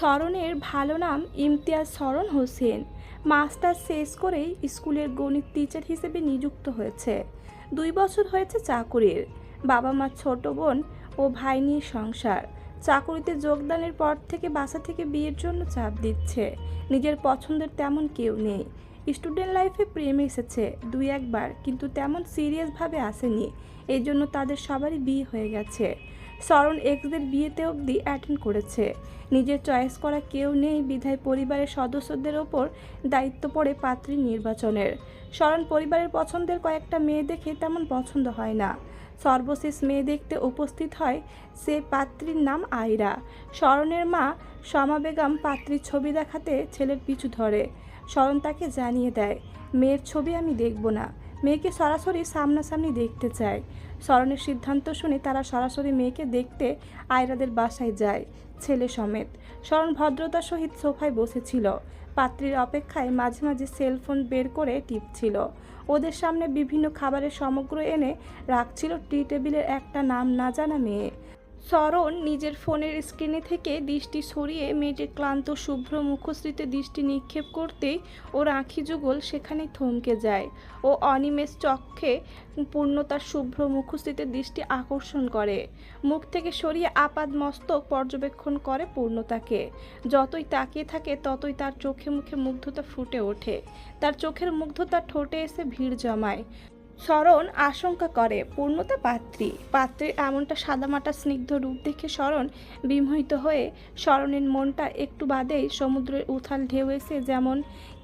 স্মরণের ভালো নাম ইমতিয়াজ স্মরণ হোসেন। মাস্টার শেষ করেই স্কুলের গণিত টিচার হিসেবে নিযুক্ত হয়েছে। দুই বছর হয়েছে চাকুরির। বাবা মা ছোট বোন ও ভাই নিয়ে সংসার। চাকুরিতে যোগদানের পর থেকে বাসা থেকে বিয়ের জন্য চাপ দিচ্ছে। নিজের পছন্দের তেমন কেউ নেই। স্টুডেন্ট লাইফে প্রেম এসেছে দুই একবার, কিন্তু তেমন সিরিয়াসভাবে আসেনি। এই জন্য তাদের সবারই বিয়ে হয়ে গেছে। স্মরণ এক্সদের বিয়েতে অবধি অ্যাটেন্ড করেছে। নিজের চয়েস করা কেউ নেই বিধায় পরিবারের সদস্যদের ওপর দায়িত্ব পড়ে পাত্রী নির্বাচনের। স্মরণ পরিবারের পছন্দের কয়েকটা মেয়ে দেখে তেমন পছন্দ হয় না। সর্বশেষ মেয়ে দেখতে উপস্থিত হয় সে পাত্রীর নাম আয়রা স্মরণের মা সমা বেগম পাত্রীর ছবি দেখাতে ছেলের পিছু ধরে। স্মরণ তাকে জানিয়ে দেয়, মেয়ের ছবি আমি দেখব না। মেয়েকে সরাসরি সামনাসামনি দেখতে চায়। স্মরণের সিদ্ধান্ত শুনে তারা সরাসরি মেয়েকে দেখতে আয়রাদের বাসায় যায়, ছেলে সমেত। স্মরণ ভদ্রতার সহিত সোফায় বসেছিল। পাত্রীর অপেক্ষায় মাঝে মাঝে সেলফোন বের করে টিপছিল। ওদের সামনে বিভিন্ন খাবারের সমগ্র এনে রাখছিল টি টেবিলের একটা নাম না জানা মেয়ে। স্মরণ নিজের ফোনের স্ক্রিনে থেকে দৃষ্টি সরিয়ে মেয়েটির ক্লান্ত, শুভ্র মুখশ্রীতে দৃষ্টি নিক্ষেপ করতেই ওর আঁখি যুগল সেখানে থমকে যায়। ও অনিমেষ চক্ষে পূর্ণতার শুভ্র মুখশ্রীতে দৃষ্টি আকর্ষণ করে। মুখ থেকে সরিয়ে আপাদ মস্তক পর্যবেক্ষণ করে পূর্ণতাকে। যতই তাকিয়ে থাকে, ততই তার চোখে মুখে মুগ্ধতা ফুটে ওঠে। তার চোখের মুগ্ধতা ঠোঁটে এসে ভিড় জমায়। স্মরণ আশঙ্কা করে। পূর্ণতা পাত্রী। পাত্রীর এমনটা সাদামাটা স্নিগ্ধ রূপ দেখে স্মরণ বিমোহিত হয়ে স্মরণের মনটা একটু বাদেই সমুদ্রের উথাল ঢেউ এসে যেমন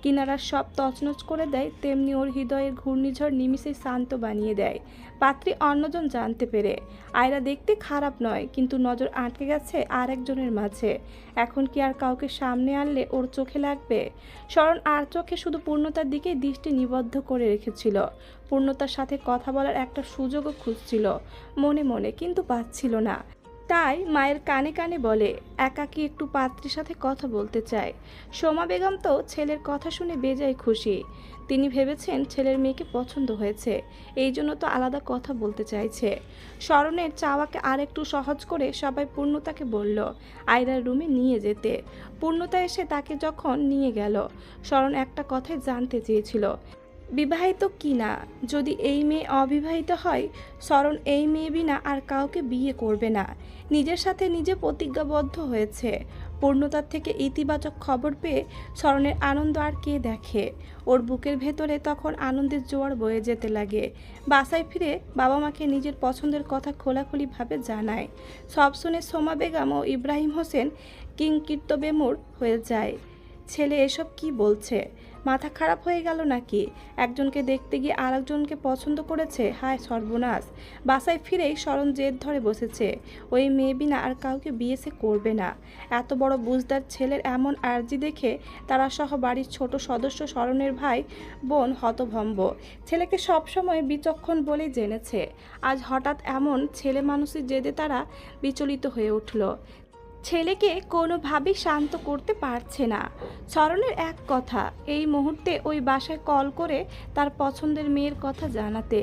কিনারা সব তছনছ করে দেয়, তেমনি ওর হৃদয়ের ঘূর্ণিঝড় নিমিষে শান্ত বানিয়ে দেয়। পাত্রী অন্যজন জানতে পেরে, আয়রা দেখতে খারাপ নয়, কিন্তু নজর আটকে গেছে আর একজনের মাঝে। এখন কি আর কাউকে সামনে আনলে ওর চোখে লাগবে? স্মরণ আর চোখে শুধু পূর্ণতার দিকেই দৃষ্টি নিবদ্ধ করে রেখেছিল। পূর্ণতার সাথে কথা বলার একটা সুযোগও খুঁজছিল, মনে মনে, কিন্তু পাচ্ছিল না। তাই মায়ের কানে কানে বলে, একাকি একটু পাত্রীর সাথে কথা বলতে চায়। সোমা বেগম তো ছেলের কথা শুনে বেজায় খুশি। তিনি ভেবেছেন ছেলের মেয়েকে পছন্দ হয়েছে, এই জন্য তো আলাদা কথা বলতে চাইছে। স্মরণের চাওয়াকে আরেকটু সহজ করে সবাই পূর্ণতাকে বলল আয়রার রুমে নিয়ে যেতে। পূর্ণতা এসে তাকে যখন নিয়ে গেল, স্মরণ একটা কথাই জানতে চেয়েছিল। বিবাহিত কি না যদি এই মেয়ে অবিবাহিত হয়, স্মরণ এই মেয়ে বিনা আর কাউকে বিয়ে করবে না। নিজের সাথে নিজে প্রতিজ্ঞাবদ্ধ হয়েছে। পূর্ণতার থেকে ইতিবাচক খবর পেয়ে স্মরণের আনন্দ আর কে দেখে? ওর বুকের ভেতরে তখন আনন্দের জোয়ার বয়ে যেতে লাগে। বাসায় ফিরে বাবা মাকে নিজের পছন্দের কথা খোলাখুলিভাবে জানায়। সব শুনে সোমা বেগম ও ইব্রাহিম হোসেন কিংকীর্ত বেমুর হয়ে যায়। ছেলে এসব কি বলছে? মাথা খারাপ হয়ে গেল নাকি? একজনকে দেখতে গিয়ে আরেকজনকে পছন্দ করেছে? হায় সর্বনাশ। বাসায় ফিরেই স্মরণ জেদ ধরে বসেছে। ওই মেয়ে বিনা আর কাউকে বিয়ে সে করবে না। এত বড় বুঝদার ছেলের এমন আর্জি দেখে তারা সহ বাড়ির ছোট সদস্য স্মরণের ভাই বোন হতভম্ব। ছেলেকে সবসময় বিচক্ষণ বলেই জেনেছে। আজ হঠাৎ এমন ছেলে মানুষের জেদে তারা বিচলিত হয়ে উঠল। ছেলেকে কোনোভাবেই শান্ত করতে পারছে না। স্মরণের এক কথা, এই মুহূর্তে ওই বাসায় কল করে তার পছন্দের মেয়ের কথা জানাতে,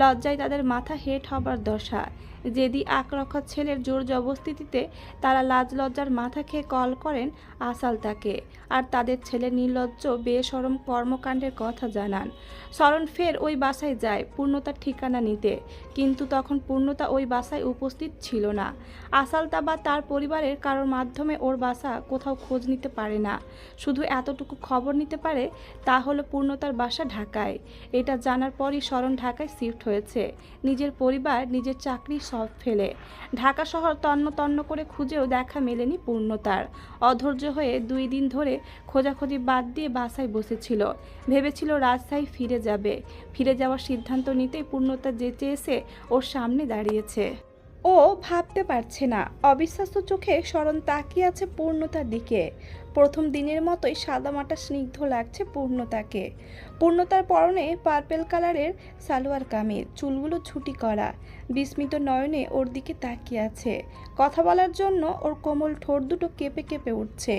লজ্জায় তাদের মাথা হেট হবার দশা। যেদি আকরক্ষা ছেলের জোর জবস্থিতিতে তারা লাজ লজ্জার মাথা খেয়ে কল করেন আসাল তাকে। আর তাদের ছেলে নির্লজ্জ বেসরম কর্মকাণ্ডের কথা জানান। স্মরণ ফের ওই বাসায় যায় পূর্ণতার ঠিকানা নিতে। কিন্তু তখন পূর্ণতা ওই বাসায় উপস্থিত ছিল না। আসালতা বা তার পরিবারের কারোর মাধ্যমে ওর বাসা কোথাও খোঁজ নিতে পারে না। শুধু এতটুকু খবর নিতে পারে তা হলো পূর্ণতার বাসা ঢাকায়। এটা জানার পরই স্মরণ ঢাকায় শিফট হয়েছে। নিজের পরিবার, নিজের চাকরি সব ফেলে। ঢাকা শহর তন্ন তন্ন করে খুঁজেও দেখা মেলেনি পূর্ণতার। অধৈর্য হয়ে দুই দিন ধরে খোঁজাখুঁজি বাদ দিয়ে বাসায় বসেছিল। ভেবেছিল রাজশাহী ফিরে যাবে। ফিরে যাওয়ার সিদ্ধান্ত নিতেই পূর্ণতা যেচে এসে ওর সামনে দাঁড়িয়েছে। ও ভাবতে পারছে না। অবিশ্বাস্য চোখে স্মরণ তাকিয়ে আছে পূর্ণতার দিকে। প্রথম দিনের মতোই সাদামাটা স্নিগ্ধ লাগছে পূর্ণতাকে। পূর্ণতার পরনে পার্পেল কালারের সালোয়ার কামিজ, চুলগুলো ছুটি করা। বিস্মিত নয়নে ওর দিকে তাকিয়ে আছে। কথা বলার জন্য ওর কোমল ঠোঁট দুটো কেঁপে কেঁপে উঠছে।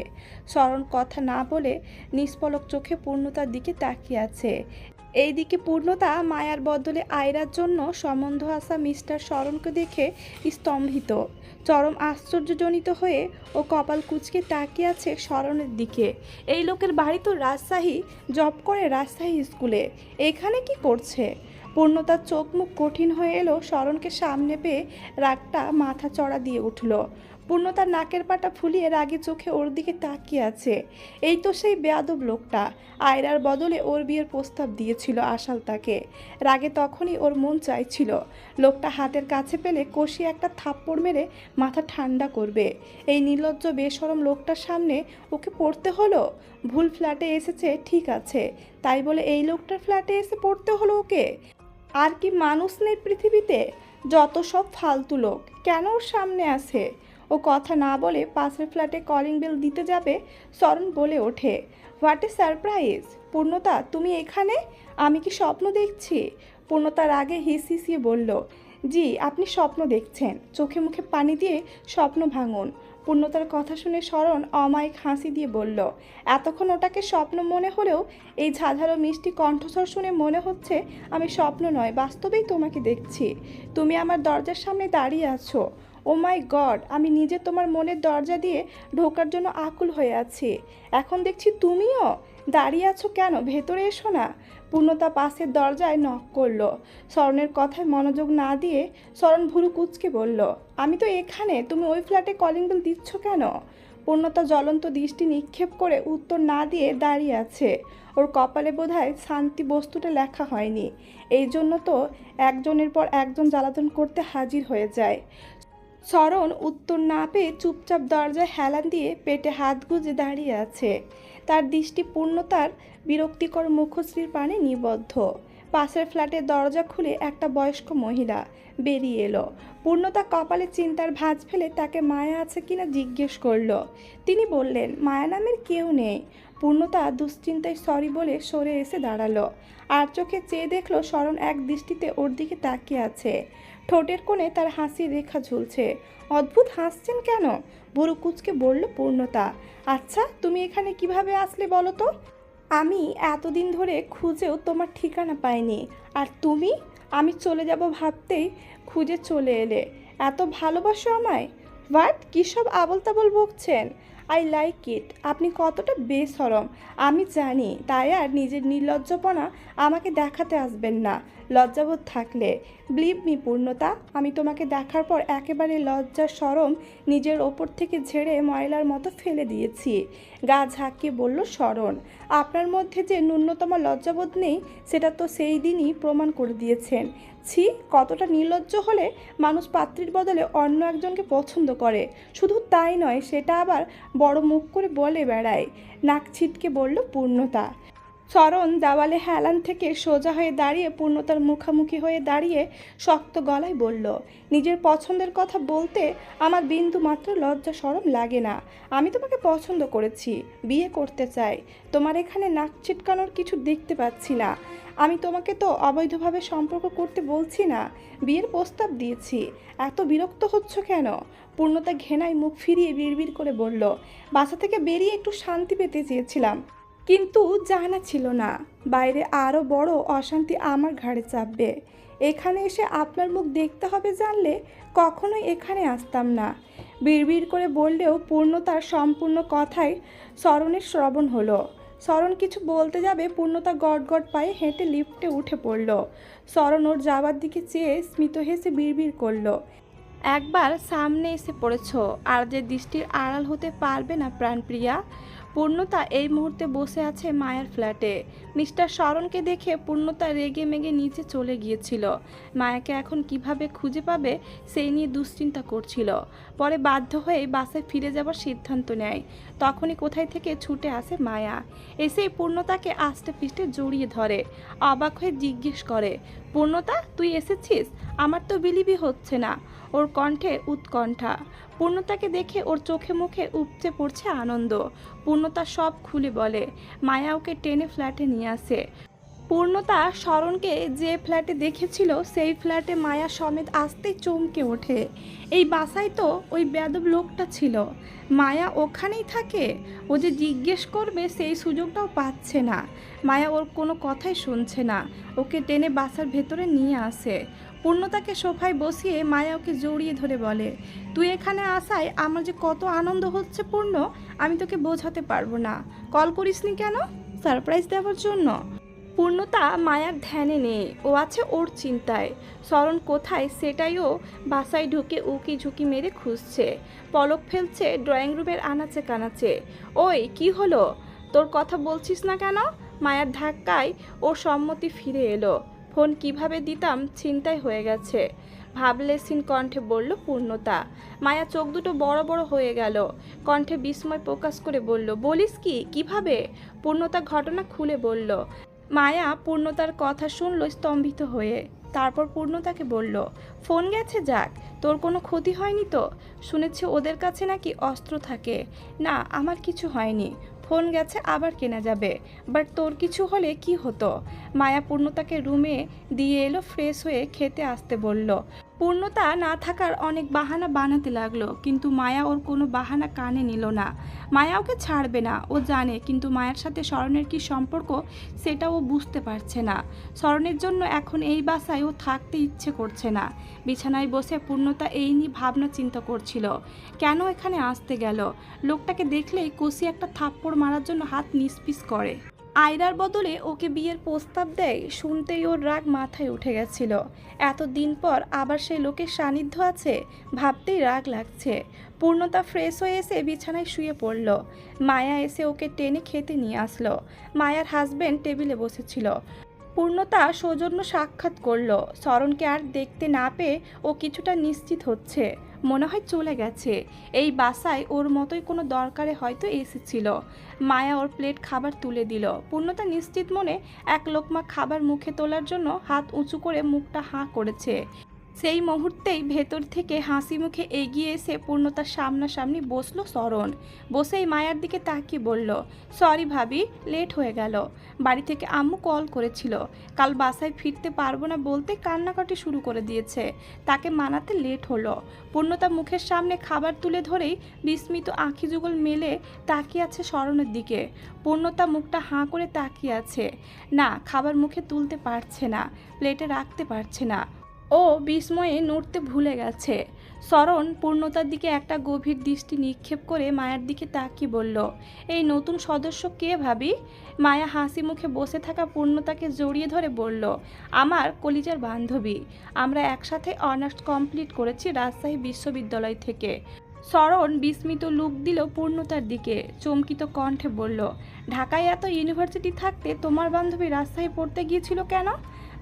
স্মরণ কথা না বলে নিষ্পলক চোখে পূর্ণতার দিকে তাকিয়ে আছে। এইদিকে পূর্ণতা মায়ার বদলে আয়রার জন্য সম্বন্ধ আসা মিস্টার শরণকে দেখে স্তম্ভিত। চরম আশ্চর্যজনিত হয়ে ও কপাল কুচকে তাকিয়ে আছে শরণের দিকে। এই লোকের বাড়ি তো রাজশাহী, জব করে রাজশাহী স্কুলে। এখানে কি করছে? পূর্ণতার চোখ মুখ কঠিন হয়ে এলো শরণকে সামনে পেয়ে রাগটা মাথা চড়া দিয়ে উঠল। পূর্ণতার নাকের পাটা ফুলিয়ে রাগে চোখে ওর দিকে তাকিয়ে আছে। এই তো সেই বেয়াদব লোকটা। আয়রার বদলে ওর বিয়ের প্রস্তাব দিয়েছিল আশাল তাকে। রাগে তখনই ওর মন চাইছিল। লোকটা হাতের কাছে পেলে কষি একটা থাপ্পড় মেরে মাথা ঠান্ডা করবে। এই নির্লজ্জ, বেসরম লোকটার সামনে ওকে পড়তে হলো? ভুল ফ্ল্যাটে এসেছে, ঠিক আছে। তাই বলে এই লোকটার ফ্ল্যাটে এসে পড়তে হলো ওকে? আর কি মানুষ নেই পৃথিবীতে? যত সব ফালতু লোক। কেন ওর সামনে আসে ও কথা না বলে পাশের ফ্ল্যাটে কলিং বেল দিতে যাবে সরণ বলে ওঠে। হোয়াট এ সারপ্রাইজ পূর্ণতা, তুমি এখানে? আমি কি স্বপ্ন দেখছি? পূর্ণতার আগে হিস হিসিয়ে বলল, জি, আপনি স্বপ্ন দেখছেন। চোখে মুখে পানি দিয়ে স্বপ্ন ভাঙুন। পূর্ণতার কথা শুনে স্মরণ অমায়িক হাসি দিয়ে বলল, এতক্ষণ ওটাকে স্বপ্ন মনে হলেও, এই ঝাঝালো মিষ্টি কণ্ঠস্বর শুনে মনে হচ্ছে আমি স্বপ্ন নয়, বাস্তবেই তোমাকে দেখছি। তুমি আমার দরজার সামনে দাঁড়িয়ে আছো। ও মাই গড, আমি নিজে তোমার মনের দরজা দিয়ে ঢোকার জন্য আকুল হয়ে আছি। এখন দেখছি তুমিও? দাঁড়িয়ে আছো কেন? ভেতরে এসো না। পূর্ণতা পাশের দরজায় নক করল। স্মরণের কথায় মনোযোগ না দিয়ে স্মরণ ভুরু কুচকে বলল, আমি তো এখানে, তুমি ওই ফ্ল্যাটে কলিং বেল দিচ্ছ কেন? পূর্ণতা জ্বলন্ত দৃষ্টি নিক্ষেপ করে উত্তর না দিয়ে দাঁড়িয়ে আছে। ওর কপালে বোধহয় শান্তি বস্তুটা লেখা হয়নি। এই জন্য তো একজনের পর একজন জ্বালাতন করতে হাজির হয়ে যায়। স্মরণ উত্তর না পেয়ে চুপচাপ দরজায় হেলান দিয়ে পেটে হাত গুজে দাঁড়িয়ে আছে। তার দৃষ্টি পূর্ণতার বিরক্তিকর মুখশ্রীর পানে নিবদ্ধ। পাশের ফ্ল্যাটের দরজা খুলে একটা বয়স্ক মহিলা বেরিয়ে এলো। পূর্ণতা কপালে চিন্তার ভাঁজ ফেলে তাকে মায়া আছে কিনা জিজ্ঞেস করল। তিনি বললেন, মায়া নামের কেউ নেই। পূর্ণতা দুশ্চিন্তায় সরি বলে সরে এসে দাঁড়াল। আর চোখে চেয়ে দেখল স্মরণ এক দৃষ্টিতে ওর দিকে তাকিয়ে আছে। ঠোঁটের কোণে তার হাসির রেখা ঝুলছে। অদ্ভুত হাসছেন কেন? বুড়ো কুচকে বলল, পূর্ণতা আচ্ছা তুমি এখানে কীভাবে আসলে বলো তো? আমি এতদিন ধরে খুঁজেও তোমার ঠিকানা পাইনি। আর তুমি? আমি চলে যাব ভাবতেই খুঁজে চলে এলে। এত ভালোবাসো আমায়? হোয়াট? কী সব আবল তাবল বকছেন? আই লাইক ইট আপনি কতটা বেসরম। আমি জানি, তাই আর নিজের নির্লজ্জপনা আমাকে দেখাতে আসবেন না। লজ্জাবোধ থাকলে, ব্লিভ মি পূর্ণতা, আমি তোমাকে দেখার পর একেবারে লজ্জার সরম নিজের ওপর থেকে ঝেড়ে ময়লার মতো ফেলে দিয়েছি। গা ঝাঁকিয়ে বলল, স্মরণ, আপনার মধ্যে যে ন্যূনতম লজ্জাবোধ নেই, সেটা তো সেই দিনই প্রমাণ করে দিয়েছেন। ছি, কতটা নির্লজ্জ হলে মানুষ পাত্রীর বদলে অন্য একজনকে পছন্দ করে। শুধু তাই নয়, সেটা আবার বড় মুখ করে বলে বেড়ায়। নাক ছিটকে বলল, পূর্ণতা চরণ দেওয়ালে হেলান থেকে সোজা হয়ে দাঁড়িয়ে পূর্ণতার মুখামুখি হয়ে দাঁড়িয়ে শক্ত গলায় বলল, নিজের পছন্দের কথা বলতে আমার বিন্দু মাত্র লজ্জা সরম লাগে না। আমি তোমাকে পছন্দ করেছি, বিয়ে করতে চাই। তোমার এখানে নাক ছিটকানোর কিছু দেখতে পাচ্ছি না। আমি তোমাকে তো অবৈধভাবে সম্পর্ক করতে বলছি না। বিয়ের প্রস্তাব দিয়েছি। এত বিরক্ত হচ্ছ কেন? পূর্ণতা ঘেনায় মুখ ফিরিয়ে বিড়বিড় করে বলল, বাসা থেকে বেরিয়ে একটু শান্তি পেতে চেয়েছিলাম। কিন্তু জানা ছিল না। বাইরে আরও বড় অশান্তি আমার ঘাড়ে চাপবে। এখানে এসে আপনার মুখ দেখতে হবে জানলে কখনোই এখানে আসতাম না। বিড়বিড় করে বললেও পূর্ণতার সম্পূর্ণ কথাই স্মরণের শ্রবণ হলো। স্মরণ কিছু বলতে যাবে পূর্ণতা গট গট পায়ে হেঁটে লিফটে উঠে পড়ল। স্মরণ ওর যাবার দিকে চেয়ে স্মিত হেসে বিড়বিড় করল। একবার সামনে এসে পড়েছ, আর যে দৃষ্টির আড়াল হতে পারবে না প্রাণপ্রিয়া পূর্ণতা এই মুহূর্তে বসে আছে মায়ের ফ্ল্যাটে। মিস্টার শরণকে দেখে পূর্ণতা রেগে মেগে নিচে চলে গিয়েছিল। মায়াকে এখন কীভাবে খুঁজে পাবে, সেই নিয়ে দুশ্চিন্তা করছিল। পরে বাধ্য হয়ে বাসে ফিরে যাবার সিদ্ধান্ত নেয়। তখনই কোথায় থেকে ছুটে আসে মায়া। এসেই পূর্ণতাকে আস্তে পিষ্টে জড়িয়ে ধরে। অবাক হয়ে জিজ্ঞেস করে, পূর্ণতা, তুই এসেছিস? আমার তো বিলিভই হচ্ছে না। ওর কণ্ঠে উৎকণ্ঠা। পূর্ণতাকে দেখে ওর চোখে মুখে উপচে পড়ছে আনন্দ। পূর্ণতা সব খুলে বলে, মায়া ওকে টেনে ফ্ল্যাটে নিয়ে আসে পূর্ণতা শরণকে যে ফ্ল্যাটে দেখেছিল, সেই ফ্ল্যাটে মায়া সমেত আসতেই চমকে ওঠে। এই বাসায় তো ওই বেদব লোকটা ছিল। মায়া ওখানেই থাকে। ও যে জিজ্ঞেস করবে, সেই সুযোগটাও পাচ্ছে না। মায়া ওর কোনো কথাই শুনছে না। ওকে টেনে বাসার ভেতরে নিয়ে আসে। পূর্ণতাকে সোফায় বসিয়ে মায়া ওকে জড়িয়ে ধরে বলে, তুই এখানে আসায় আমার যে কত আনন্দ হচ্ছে পূর্ণ, আমি তোকে বোঝাতে পারব না। কল করিসনি কেন? সারপ্রাইজ দেওয়ার জন্য। পূর্ণতা মায়ার ধ্যানে নেই, ও আছে ওর চিন্তায়। স্মরণ কোথায় সেটাইও বাসায় ঢুকে উকি ঝুঁকি মেরে খুঁজছে। পলক ফেলছে ড্রয়িং রুমের আনাচে কানাচে। ওই, কি হলো? তোর কথা বলছিস না কেন? মায়ার ধাক্কায় ওর সম্মতি ফিরে এলো। ফোন কীভাবে দিতাম চিন্তায় হয়ে গেছে। ভাবলেসিন কণ্ঠে বলল, পূর্ণতা। মায়া চোখ দুটো বড় বড় হয়ে গেল। কণ্ঠে বিস্ময় প্রকাশ করে বলল, বলিস কি? কীভাবে? পূর্ণতা ঘটনা খুলে বলল। মায়া পূর্ণতার কথা শুনল স্তম্ভিত হয়ে। তারপর পূর্ণতাকে বলল, ফোন গেছে যাক, তোর কোনো ক্ষতি হয়নি তো? শুনেছি ওদের কাছে নাকি অস্ত্র থাকে। না, আমার কিছু হয়নি। ফোন গেছে, আবার কেনা যাবে। বাট তোর কিছু হলে কি হতো? মায়া পূর্ণতাকে রুমে দিয়ে এলো, ফ্রেশ হয়ে খেতে আসতে বলল। পূর্ণতা না থাকার অনেক বাহানা বানাতে লাগল, কিন্তু মায়া ওর কোনো বাহানা কানে নিল না। মায়া ওকে ছাড়বে না, ও জানে, কিন্তু মায়ের সাথে স্মরণের কি সম্পর্ক সেটা ও বুঝতে পারছে না। স্মরণের জন্য এখন এই বাসায় ও থাকতে ইচ্ছে করছে না। বিছানায় বসে পূর্ণতা এই নিয়ে ভাবনা চিন্তা করছিল, কেন এখানে আসতে গেল? লোকটাকে দেখলেই কষি একটা থাপ্পড় মারার জন্য হাত নিষ্পিস করে। আয়রার বদলে ওকে বিয়ের প্রস্তাব দেয়, শুনতেই ওর রাগ মাথায় উঠে গেছিল। এত দিন পর আবার সেই লোকের সান্নিধ্য আছে, ভাবতেই রাগ লাগছে। পূর্ণতা ফ্রেশ হয়ে এসে বিছানায় শুয়ে পড়ল। মায়া এসে ওকে টেনে খেতে নিয়ে আসলো। মায়ার হাজব্যান্ড টেবিলে বসেছিল। পূর্ণতা সৌজন্য সাক্ষাৎ করল। শরণকে আর দেখতে না পেয়ে ও কিছুটা নিশ্চিত হচ্ছে। মনে হয় চলে গেছে। এই বাসায় ওর মতোই কোনো দরকারে হয়তো এসেছিল। মায়া ওর প্লেট খাবার তুলে দিল। পূর্ণতা নিশ্চিত মনে এক লোকমা খাবার মুখে তোলার জন্য হাত উঁচু করে মুখটা হাঁ করেছে। সেই মুহূর্তেই ভেতর থেকে হাসি মুখে এগিয়ে এসে পূর্ণতার সামনাসামনি বসল শরণ বসেই মায়ার দিকে তাকিয়ে বলল, সরি ভাবি, লেট হয়ে গেল। বাড়ি থেকে আম্মু কল করেছিল। কাল বাসায় ফিরতে পারব না বলতে কান্নাকাটি শুরু করে দিয়েছে। তাকে মানাতে লেট হলো। পূর্ণতা মুখের সামনে খাবার তুলে ধরেই বিস্মিত আঁখি যুগল মেলে তাকিয়ে আছে স্মরণের দিকে। পূর্ণতা মুখটা হাঁ করে তাকিয়ে আছে। না, খাবার মুখে তুলতে পারছে না, প্লেটে রাখতে পারছে না। ও বিস্ময়ে নড়তে ভুলে গেছে। শরণ পূর্ণতার দিকে একটা গভীর দৃষ্টি নিক্ষেপ করে মায়ের দিকে তাকিয়ে বলল, এই নতুন সদস্য কে ভাবি? মায়া হাসি মুখে বসে থাকা পূর্ণতাকে জড়িয়ে ধরে বলল, আমার কলিজার বান্ধবী। আমরা একসাথে অনার্স কমপ্লিট করেছি রাজশাহী বিশ্ববিদ্যালয় থেকে। শরণ বিস্মিত লুক দিল পূর্ণতার দিকে, চমকিত কণ্ঠে বলল, ঢাকায় এত ইউনিভার্সিটি থাকতে তোমার বান্ধবী রাজশাহী পড়তে গিয়েছিল কেন?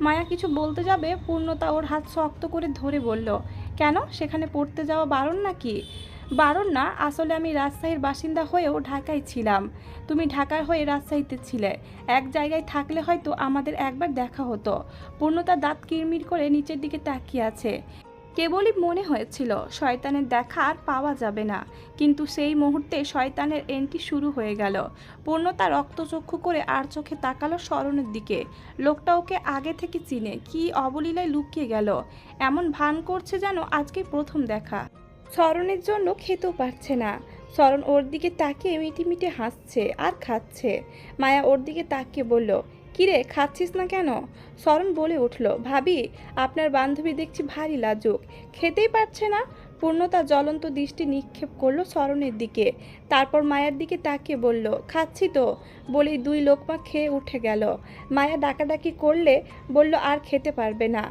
মায়া কিছু বলতে যাবে? পূর্ণতা ওর হাত শক্ত করে ধরে বলল, কেন? সেখানে পড়তে যাওয়া বারণ নাকি? বারণ না, আসলে আমি রাজশাহীর বাসিন্দা হয়েও ঢাকায় ছিলাম। তুমি ঢাকার হয়ে রাজশাহীতে ছিলে। এক জায়গায় থাকলে হয়তো আমাদের একবার দেখা হতো। পূর্ণতা দাঁত কিরমির করে নিচের দিকে তাকিয়ে আছে। কেবলই মনে হয়েছিল, শয়তানের দেখা আর পাওয়া যাবে না। কিন্তু সেই মুহূর্তে শয়তানের এন্ট্রি শুরু হয়ে গেল। পূর্ণতা রক্তচক্ষু করে আর চোখে তাকালো স্মরণের দিকে। লোকটা ওকে আগে থেকে চিনে, কি অবলীলায় লুকিয়ে গেল। এমন ভান করছে যেন আজকে প্রথম দেখা। স্মরণের জন্য খেতেও পারছে না। স্মরণ ওর দিকে তাকিয়ে মিটিমিটে হাসছে আর খাচ্ছে। মায়া ওর দিকে তাকিয়ে বলল কিরে, খাচ্ছিস না কেন? স্মরণ বলে উঠল, ভাবি, আপনার বান্ধবী দেখছি ভারী লাজুক। খেতেই পারছে না। পূর্ণতা জ্বলন্ত দৃষ্টি নিক্ষেপ করল স্মরণের দিকে। তারপর মায়ার দিকে তাকিয়ে বলল, খাচ্ছি তো। বলেই দুই লোকমা খেয়ে উঠে গেল। মায়া ডাকাডাকি করলে বলল, আর খেতে পারবে না।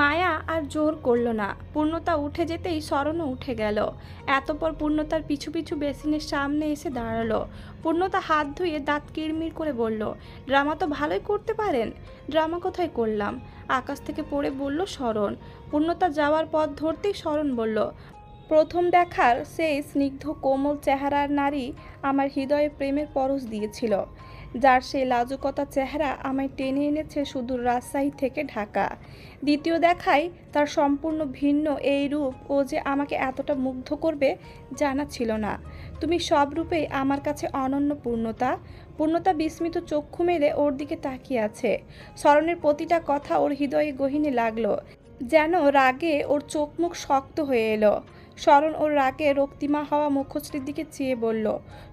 মায়া আর জোর করল না। পূর্ণতা উঠে যেতেই স্মরণও উঠে গেল। এতপর পূর্ণতার পিছু পিছু বেসিনের সামনে এসে দাঁড়াল। পূর্ণতা হাত ধুয়ে দাঁত কিরমির করে বলল, ড্রামা তো ভালোই করতে পারেন। ড্রামা কোথায় করলাম? আকাশ থেকে পড়ে বলল, স্মরণ। পূর্ণতা যাওয়ার পথ ধরতেই স্মরণ বলল, প্রথম দেখার সেই স্নিগ্ধ কোমল চেহারার নারী আমার হৃদয়ে প্রেমের পরশ দিয়েছিল। যার সেই লাজুকতা চেহারা আমায় টেনে এনেছে সুদূর রাজশাহী থেকে ঢাকা। দ্বিতীয় দেখায় তার সম্পূর্ণ ভিন্ন এই রূপ ও যে আমাকে এতটা মুগ্ধ করবে জানা ছিল না। তুমি সব রূপেই আমার কাছে অনন্য পূর্ণতা। পূর্ণতা বিস্মিত চক্ষু মেলে ওর দিকে তাকিয়ে আছে। স্মরণের প্রতিটা কথা ওর হৃদয়ে গহিনে লাগল। যেন রাগে ওর চোখ মুখ শক্ত হয়ে এলো। স্মরণ ওর রাগে রক্তিমা হওয়া মুখশ্রীর দিকে চেয়ে বলল,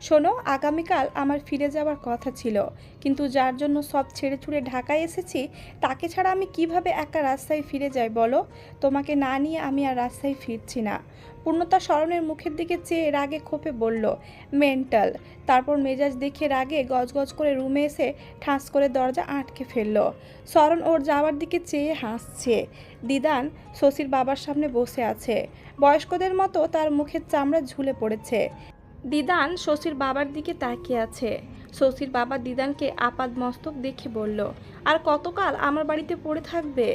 শোনো, আগামীকাল আমার ফিরে যাওয়ার কথা ছিল, কিন্তু যার জন্য সব ছেড়ে ছুড়ে ঢাকায় এসেছি, তাকে ছাড়া আমি কীভাবে একা রাস্তায় ফিরে যাই বলো? তোমাকে না নিয়ে আমি আর রাস্তায় ফিরছি না। পূর্ণতা স্মরণের মুখের দিকে চেয়ে রাগে ক্ষোভে বলল, মেন্টাল। তারপর মেজাজ দেখে রাগে গজগজ করে রুমে এসে ঠাঁস করে দরজা আটকে ফেলল। স্মরণ ওর যাওয়ার দিকে চেয়ে হাসছে, দিদান, শশীর বাবার সামনে বসে আছে। বয়স্কদের মতো তার মুখের চামড়া ঝুলে পড়েছে। দিদান শশীর বাবার দিকে তাকিয়ে আছে। শশীর বাবা দিদানকে আপাদ মস্তক দেখে বলল, আর কতকাল আমার বাড়িতে পড়ে থাকবে?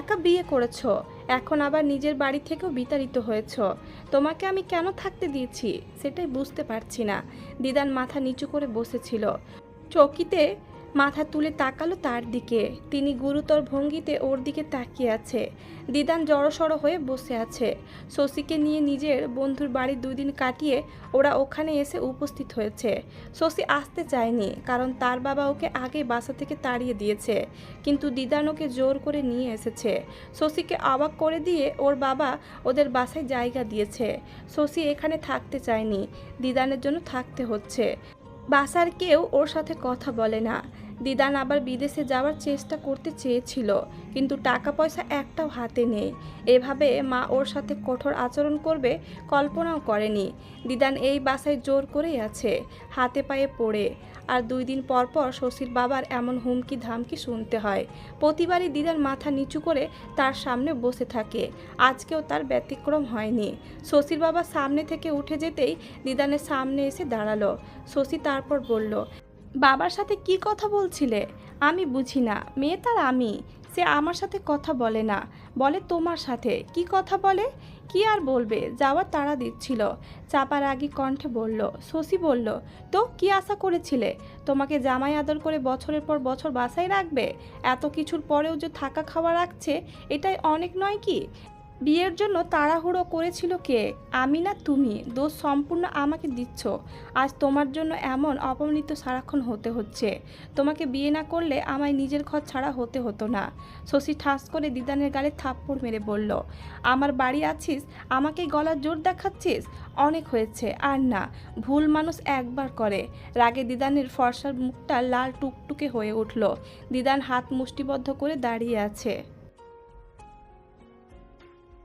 একা বিয়ে করেছ। এখন আবার নিজের বাড়ি থেকেও বিতাড়িত হয়েছ। তোমাকে আমি কেন থাকতে দিয়েছি? সেটাই বুঝতে পারছি না। দিদান মাথা নিচু করে বসেছিল। চকিতে মাথা তুলে তাকালো তার দিকে। তিনি গুরুতর ভঙ্গিতে ওর দিকে তাকিয়ে আছে। দিদান জড়সড় হয়ে বসে আছে। শশীকে নিয়ে নিজের বন্ধুর বাড়ি দুই দিন কাটিয়ে ওরা ওখানে এসে উপস্থিত হয়েছে। শশী আসতে চায়নি, কারণ তার বাবা ওকে আগে বাসা থেকে তাড়িয়ে দিয়েছে। কিন্তু দিদান ওকে জোর করে নিয়ে এসেছে। শশীকে অবাক করে দিয়ে ওর বাবা ওদের বাসায় জায়গা দিয়েছে। শশী এখানে থাকতে চায়নি। দিদানের জন্য থাকতে হচ্ছে। বাসার কেউ ওর সাথে কথা বলে না। দিদান আবার বিদেশে যাওয়ার চেষ্টা করতে চেয়েছিল, কিন্তু টাকা পয়সা একটাও হাতে নেই। এভাবে মা ওর সাথে কঠোর আচরণ করবে কল্পনাও করেনি। দিদান এই বাসায় জোর করেই আছে, হাতে পায়ে পড়ে। আর দুই দিন পর পর শশীর বাবার এমন হুমকি ধামকি শুনতে হয়। প্রতিবারই দিদার মাথা নিচু করে তার সামনে বসে থাকে। আজকেও তার ব্যতিক্রম হয়নি। শশীর বাবা সামনে থেকে উঠে যেতেই দিদানের সামনে এসে দাঁড়াল। শশী তারপর বলল, বাবার সাথে কি কথা বলছিলে? আমি বুঝি না। মেয়ে তার আমি। সে আমার সাথে কথা বলে না। বলে তোমার সাথে। কি কথা বলে? কি আর বলবে? যাওয়ার তাড়া দিচ্ছিল। চাপার আগে কণ্ঠে বলল, শশী বলল, তো কি আশা করেছিলে? তোমাকে জামাই আদর করে বছরের পর বছর বাসায় রাখবে? এত কিছুর পরেও যে থাকা খাওয়া রাখছে, এটাই অনেক নয় কি? বিয়ের জন্য তাড়াহুড়ো করেছিল কে? আমি না তুমি। দোষ সম্পূর্ণ আমাকে দিচ্ছ। আজ তোমার জন্য এমন অপমানিত সারাক্ষণ হতে হচ্ছে। তোমাকে বিয়ে না করলে আমায় নিজের ঘর ছাড়া হতে হতো না। শশী ঠাস করে দিদানের গালে থাপ্পড় মেরে বলল, আমার বাড়ি আছিস? আমাকেই গলার জোর দেখাচ্ছিস? অনেক হয়েছে, আর না, ভুল মানুষ একবার করে। রাগে দিদানের ফর্সার মুখটা লাল টুকটুকে হয়ে উঠল। দিদান হাত মুষ্টিবদ্ধ করে দাঁড়িয়ে আছে।